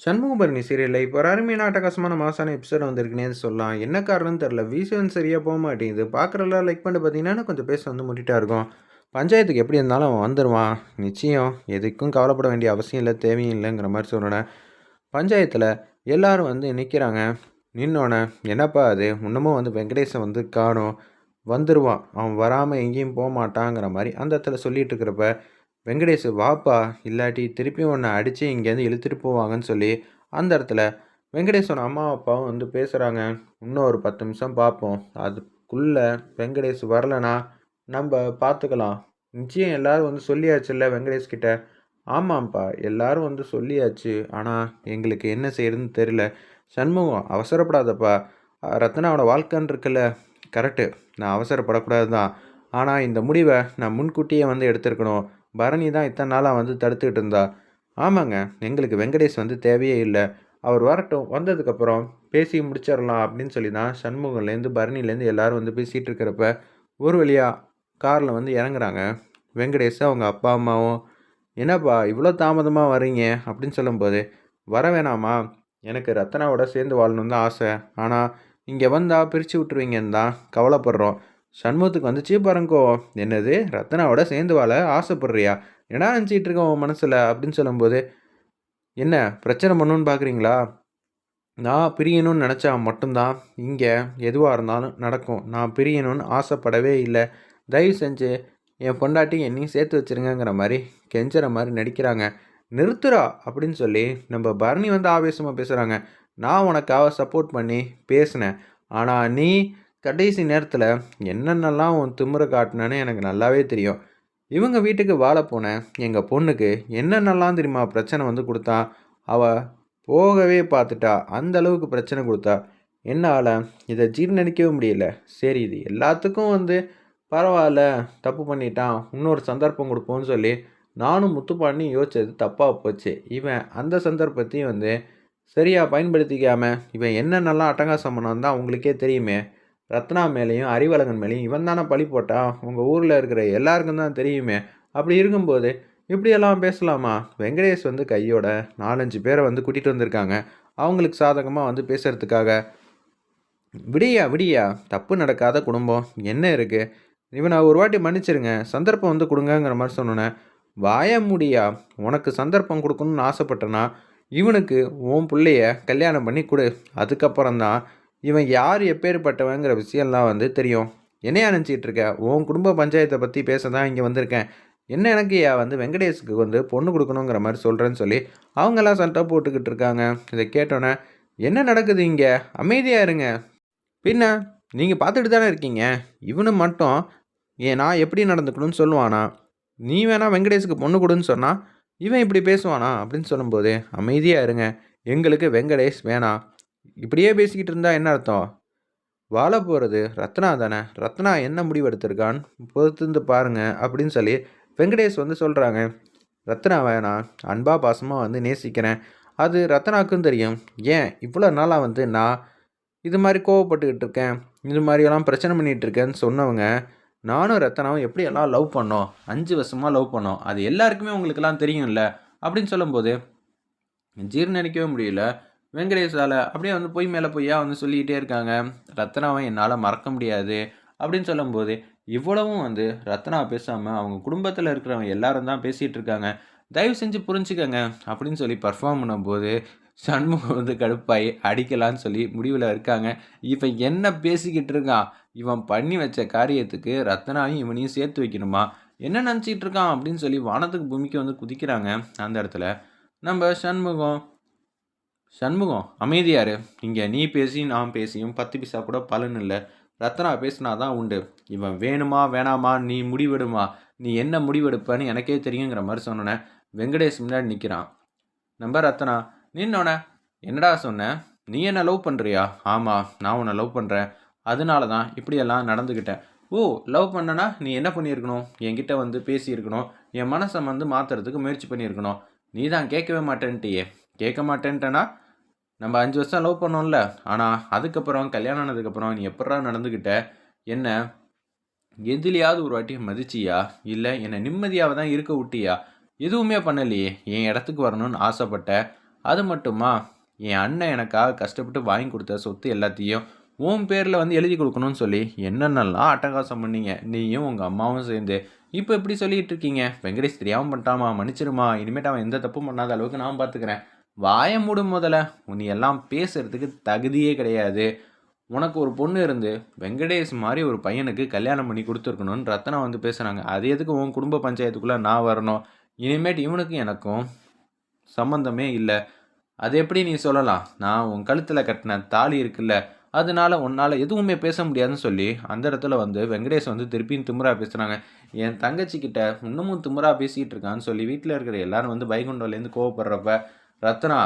சண்முகபரணி சீரியலில் இப்போ ஒரு அருமையான அட்டகாசமான மாசான எபிசோட் வந்திருக்குனே சொல்லலாம். என்ன காரணம்னு தெரில விசிவன் சரியாக போக மாட்டேங்குது. பார்க்குறலாம் லைக் பண்ணி பார்த்தீங்கன்னா கொஞ்சம் பேச வந்து முட்டிட்டா இருக்கும். பஞ்சாயத்துக்கு எப்படி இருந்தாலும் அவன் வந்துடுவான் நிச்சயம் எதுக்கும் கவலைப்பட வேண்டிய அவசியம் இல்லை தேவையும் இல்லைங்கிற மாதிரி சொன்னேன் பஞ்சாயத்தில் எல்லோரும் வந்து நிற்கிறாங்க நின்னோடனே என்னப்பா அது இன்னமும் வந்து வெங்கடேசன் வந்து காணும். வந்துடுவான் அவன் வராமல் எங்கேயும் போக மாட்டாங்கிற மாதிரி அந்த இடத்துல சொல்லிட்டு இருக்கிறப்ப வெங்கடேஷ் வாப்பா இல்லாட்டி திருப்பி உன்னை அடித்து இங்கேருந்து இழுத்துட்டு போவாங்கன்னு சொல்லி அந்த இடத்துல வெங்கடேஷோட அம்மா அப்பாவும் வந்து பேசுகிறாங்க இன்னும் ஒரு பத்து நிமிஷம் பார்ப்போம். அதுக்குள்ளே வெங்கடேஷ் வரலனா நம்ம பார்த்துக்கலாம். நிச்சயம் எல்லோரும் வந்து சொல்லியாச்சுல்ல வெங்கடேஷ் கிட்ட? ஆமாம்ப்பா எல்லாரும் வந்து சொல்லியாச்சு. ஆனால் எங்களுக்கு என்ன செய்யறதுன்னு தெரியல. சண்முகம் அவசரப்படாதப்பா. ரத்னாவோட வாழ்க்கைன்னு இருக்குல்ல? கரெக்டு நான் அவசரப்படக்கூடாது தான் ஆனால் இந்த முடிவை நான் முன்கூட்டியே வந்து எடுத்திருக்கணும். பரணி தான் இத்தனை நாளாக வந்து தடுத்துக்கிட்டு இருந்தா. ஆமாங்க எங்களுக்கு வெங்கடேஷ் வந்து தேவையே இல்லை. அவர் வரட்டும் வந்ததுக்கப்புறம் பேசி முடிச்சிடலாம் அப்படின்னு சொல்லி தான் சண்முகம்லேருந்து பரணிலேருந்து எல்லாரும் வந்து பேசிகிட்டு இருக்கிறப்ப ஒரு வழியாக காரில் வந்து இறங்குறாங்க. வெங்கடேஷ் அவங்க அப்பா அம்மாவும் என்னப்பா இவ்வளோ தாமதமாக வர்றீங்க? அப்படின்னு சொல்லும்போது வர வேணாமா? எனக்கு ரத்னாவோட சேர்ந்து வாழணும்னு தான் ஆசை. ஆனால் இங்கே வந்தால் பிரித்து விட்டுருவீங்கன்னு தான் கவலைப்படுறோம். சண்முகத்துக்கு வந்துச்சு பாருங்கோ. என்னது? ரத்னாவோட சேர்ந்து வாழ ஆசைப்படுறியா? என்ன நினச்சிட்டு இருக்க உன் மனசில்? அப்படின்னு சொல்லும்போது என்ன பிரச்சனை பண்ணுன்னு பார்க்குறீங்களா நான் பிரியணும்னு நினச்சா மட்டும்தான். இங்கே எதுவாக இருந்தாலும் நடக்கும். நான் பிரியணும்னு ஆசைப்படவே இல்லை. தயவு செஞ்சு என் பொண்டாட்டி என்னையும் சேர்த்து வச்சிருங்கங்கிற மாதிரி கெஞ்சுற மாதிரி நடிக்கிறாங்க. நிறுத்துறா அப்படின்னு சொல்லி நம்ம பரணி வந்து ஆவேசமாக பேசுகிறாங்க நான் உனக்காக சப்போர்ட் பண்ணி பேசினேன். ஆனால் நீ கடைசி நேரத்தில் என்னென்னலாம் உன் திமுறை காட்டினேன்னு எனக்கு நல்லாவே தெரியும். இவங்க வீட்டுக்கு வாழ போனேன் எங்கள் பொண்ணுக்கு என்னென்னலாம் தெரியுமா பிரச்சனை வந்து கொடுத்தா? அவள் போகவே பார்த்துட்டா. அந்த அளவுக்கு பிரச்சனை கொடுத்தா. என்னால் இதை ஜீர்ணிக்கவே முடியல. சரி இது எல்லாத்துக்கும் வந்து பரவாயில்ல. தப்பு பண்ணிட்டான். இன்னொரு சந்தர்ப்பம் கொடுப்போம்னு சொல்லி நானும் முத்துப்பாண்டி யோசிச்சது தப்பாக போச்சு. இவன் அந்த சந்தர்ப்பத்தையும் வந்து சரியாக பயன்படுத்திக்காமல் இவன் என்னென்னலாம் அட்டகாசம் பண்ணான் தான் உங்களுக்கே தெரியுமே. ரத்னா மேலேயும் அறிவழகன் மேலேயும் இவன் தானே பழி போட்டான் உங்கள் ஊரில் இருக்கிற எல்லாருக்கும் தான் தெரியுமே. அப்படி இருக்கும்போது இப்படியெல்லாம் பேசலாமா? வெங்கடேஷ் வந்து கையோட நாலஞ்சு பேரை வந்து கூட்டிகிட்டு வந்திருக்காங்க. அவங்களுக்கு சாதகமாக வந்து பேசுகிறதுக்காக விடியா விடியா தப்பு நடக்காத குடும்பம். என்ன இருக்குது இவனை ஒரு வாட்டி மன்னிச்சிருங்க. சந்தர்ப்பம் வந்து கொடுங்கங்கிற மாதிரி சொன்னோன்னே வாய முடியா? உனக்கு சந்தர்ப்பம் கொடுக்கணும்னு ஆசைப்பட்டனா? இவனுக்கு உன் பிள்ளைய கல்யாணம் பண்ணி கொடு. அதுக்கப்புறம் தான் இவன் யார் எப்பேற்பட்டவங்கிற விஷயம்லாம் வந்து தெரியும். என்னையா நினச்சிட்டு இருக்க உன் குடும்ப பஞ்சாயத்தை பற்றி பேச தான் இங்கே வந்திருக்கேன். என்ன எனக்கு ஏன் வந்து வெங்கடேஷுக்கு வந்து பொண்ணு கொடுக்கணுங்கிற மாதிரி சொல்கிறேன்னு சொல்லி அவங்கெல்லாம் சண்டை போட்டுக்கிட்டு இருக்காங்க. இதை கேட்டோன்னே என்ன நடக்குது இங்கே? அமைதியாக இருங்க. பின்ன நீங்கள் பார்த்துட்டு தானே இருக்கீங்க? இவனு மட்டும் ஏ நான் எப்படி நடந்துக்கணும்னு சொல்லுவானா? நீ வேணா வெங்கடேஷுக்கு பொண்ணு கொடுன்னு சொன்னால் இவன் இப்படி பேசுவானா? அப்படின்னு சொல்லும்போது அமைதியாக இருங்க. எங்களுக்கு வெங்கடேஷ் வேணாம். இப்படியே பேசிக்கிட்டு இருந்தால் என்ன அர்த்தம்? வாழ போகிறது ரத்னா தானே? ரத்னா என்ன முடிவு எடுத்திருக்கான்னு பொறுத்திருந்து பாருங்க அப்படின்னு சொல்லி வெங்கடேஷ் வந்து சொல்கிறாங்க ரத்னா நான் அன்பா பாசமாக வந்து நேசிக்கிறேன். அது ரத்னாக்கும் தெரியும். ஏன்? இவ்வளோ நாளாக வந்து நான் இது மாதிரி கோவப்பட்டுக்கிட்டு இருக்கேன். இது மாதிரியெல்லாம் பிரச்சனை பண்ணிகிட்டு இருக்கேன்னு சொன்னவங்க நானும் ரத்னாவும் எப்படியெல்லாம் லவ் பண்ணோம்? அஞ்சு வருஷமாக லவ் பண்ணோம். அது எல்லாருக்குமே உங்களுக்கெல்லாம் தெரியும்ல அப்படின்னு சொல்லும்போது ஜீர்ணிக்கவே முடியல. வெங்கடேஷால் அப்படியே வந்து பொய் மேலே பொய்யா வந்து சொல்லிக்கிட்டே இருக்காங்க. ரத்னாவை என்னால் மறக்க முடியாது அப்படின்னு சொல்லும்போது இவ்வளவும் வந்து ரத்னா பேசாமல் அவங்க குடும்பத்தில் இருக்கிறவங்க எல்லாரும் தான் பேசிகிட்டு இருக்காங்க. தயவு செஞ்சு புரிஞ்சுக்கங்க அப்படின்னு சொல்லி பர்ஃபார்ம் பண்ணும்போது சண்முகம் வந்து கடுப்பாயி அடிக்கலான்னு சொல்லி முடிவில் இருக்காங்க. இப்போ என்ன பேசிக்கிட்டு இருக்கான்? இவன் பண்ணி வச்ச காரியத்துக்கு ரத்னாவையும் இவனையும் சேர்த்து வைக்கணுமா? என்ன நினச்சிக்கிட்டு இருக்கான் அப்படின்னு சொல்லி வானத்துக்கு பூமிக்கு வந்து குதிக்கிறாங்க. அந்த இடத்துல நம்ம சண்முகம் சண்முகம் அமைதியாரு. இங்கே நீ பேசி நான் பேசியும் பத்து பைசா கூட பலன் இல்லை. ரத்னா பேசினா தான் உண்டு. இவன் வேணுமா வேணாமா நீ முடிவெடுமா நீ என்ன முடிவெடுப்பன்னு எனக்கே தெரியுங்கிற மாதிரி சொன்னோன்னே வெங்கடேஷ் முன்னாடி நிற்கிறான் நம்ம ரத்னா நின்னோடனே என்னடா சொன்னேன் நீ என்ன லவ் பண்ணுறியா ஆமாம் நான் உன்னை லவ் பண்ணுறேன் அதனால தான் இப்படியெல்லாம் நடந்துக்கிட்டேன் ஓ லவ் பண்ணனா நீ என்ன பண்ணியிருக்கணும்? என்கிட்ட வந்து பேசியிருக்கணும். என் மனசை வந்து மாற்றுறதுக்கு முயற்சி பண்ணியிருக்கணும். நீ தான் கேட்கவே மாட்டேன்ட்டியே. கேட்க மாட்டேன்ட்டனா? நம்ம அஞ்சு வருஷம் லவ் பண்ணோம்ல. ஆனால் அதுக்கப்புறம் கல்யாணம் ஆனதுக்கப்புறம் நீ எப்படா நடந்துக்கிட்ட என்ன? எதுலையாவது ஒரு வாட்டி மதிச்சியா? இல்லை என்னை நிம்மதியாக தான் இருக்க விட்டியா? எதுவுமே பண்ணலையே. என் இடத்துக்கு வரணும்னு ஆசைப்பட்ட. அது மட்டுமா? என் அண்ணன் எனக்காக கஷ்டப்பட்டு வாங்கி கொடுத்த சொத்து எல்லாத்தையும் உன் பேரில் வந்து எழுதி கொடுக்கணும்னு சொல்லி என்னென்னலாம் அட்டகாசம் பண்ணீங்க? நீயும் உங்கள் அம்மாவும் சேர்ந்து. இப்போ எப்படி சொல்லிகிட்டு இருக்கீங்க? வெங்கடேஷ் தெரியாமல் பண்ணிட்டாமா? மன்னிச்சிருமா இனிமேட்டு அவன் எந்த தப்பும் பண்ணாத அளவுக்கு நான் பார்த்துக்கிறேன் வாய மூடும் முதல்ல. உன்னை எல்லாம் பேசுறதுக்கு தகுதியே கிடையாது. உனக்கு ஒரு பொண்ணு இருந்து வெங்கடேஷ் மாதிரி ஒரு பையனுக்கு கல்யாணம் பண்ணி கொடுத்துருக்கணும்னு ரத்னா வந்து பேசுகிறாங்க அது எதுக்கு உன் குடும்ப பஞ்சாயத்துக்குள்ளே நான் வரணும்? இனிமேட்டு இவனுக்கும் எனக்கும் சம்மந்தமே இல்லை. அது எப்படி நீ சொல்லலாம்? நான் உன் கழுத்தில் கட்டின தாலி இருக்குல்ல அதனால உன்னால் எதுவுமே பேச முடியாதுன்னு சொல்லி அந்த இடத்துல வந்து வெங்கடேஷ் வந்து திருப்பியும் திமுறா பேசுகிறாங்க என் தங்கச்சிக்கிட்ட இன்னமும் திமுறா பேசிகிட்டு இருக்கான்னு சொல்லி வீட்டில் இருக்கிற எல்லாரும் வந்து வைகுண்டோலேருந்து கோவப்படுறப்ப ரத்னா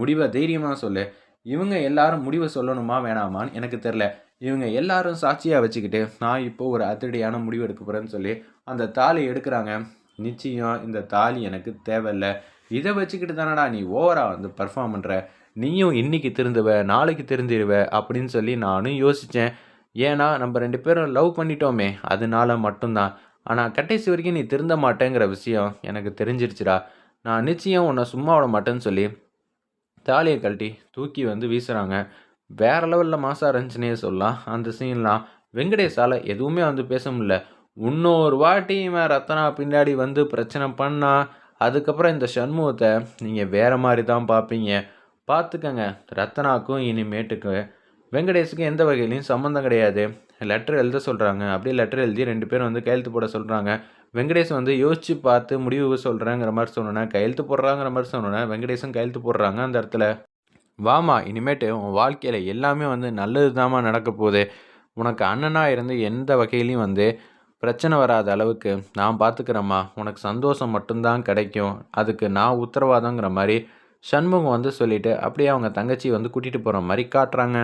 முடிவை தைரியமாக சொல்லு. இவங்க எல்லாரும் முடிவை சொல்லணுமா வேணாமான்னு எனக்கு தெரில இவங்க எல்லாரும் சாட்சியாக வச்சுக்கிட்டு நான் இப்போ ஒரு அதிரடியான முடிவு எடுக்க போகிறேன்னு சொல்லி அந்த தாலி எடுக்கிறாங்க. நிச்சயம் இந்த தாலி எனக்கு தேவையில்லை. இதை வச்சுக்கிட்டு தானடா நீ ஓவராக வந்து பர்ஃபார்ம் பண்ணுற நீயும் இன்னைக்கு திருந்துவ நாளைக்கு திருந்திடுவ அப்படின்னு சொல்லி நானும் யோசித்தேன் ஏன்னா நம்ம ரெண்டு பேரும் லவ் பண்ணிட்டோமே அதனால மட்டும்தான். ஆனால் கடைசி வரைக்கும் நீ திருந்த மாட்டேங்கிற விஷயம் எனக்கு தெரிஞ்சிருச்சுடா. நான் நிச்சயம் உன்னை சும்மா விட மாட்டேன்னு சொல்லி தாலியை கழட்டி தூக்கி வந்து வீசுகிறாங்க வேற லெவலில் மாசா இருந்துச்சுனே சொல்லலாம். அந்த சீன்லாம் வெங்கடேஷால் எதுவுமே வந்து பேச முடியல. இன்னொரு வாட்டி இவன் ரத்தனா பின்னாடி வந்து பிரச்சனை பண்ணா அதுக்கப்புறம் இந்த சண்முகத்தை நீங்கள் வேற மாதிரி தான் பார்ப்பீங்க. பார்த்துக்கங்க ரத்தனாக்கும் இனிமேட்டுக்கு. வெங்கடேஷுக்கு எந்த வகையிலையும் சம்மந்தம் கிடையாது. லெட்டர் எழுத சொல்கிறாங்க அப்படியே லெட்டர் எழுதி ரெண்டு பேரும் வந்து கையெழுத்து போட சொல்கிறாங்க வெங்கடேஷ் வந்து யோசித்து பார்த்து முடிவு சொல்கிறேங்கிற மாதிரி சொன்னோன்னே கையெழுத்து போடுறாங்கிற மாதிரி சொன்னோன்னே வெங்கடேஷும் கையெழுத்து போடுறாங்க அந்த இடத்துல. வாமா இனிமேட்டு உன் வாழ்க்கையில் எல்லாமே வந்து நல்லது தாம்மா நடக்க போகுது. உனக்கு அண்ணனாக இருந்து எந்த வகையிலையும் வந்து பிரச்சனை வராத அளவுக்கு நான் பார்த்துக்கிறேம்மா உனக்கு சந்தோஷம் மட்டும்தான் கிடைக்கும். அதுக்கு நான் உத்தரவாதங்கிற மாதிரி சண்முகம் வந்து சொல்லிவிட்டு அப்படியே அவங்க தங்கச்சி வந்து கூட்டிகிட்டு போகிற மாதிரி காட்டுறாங்க.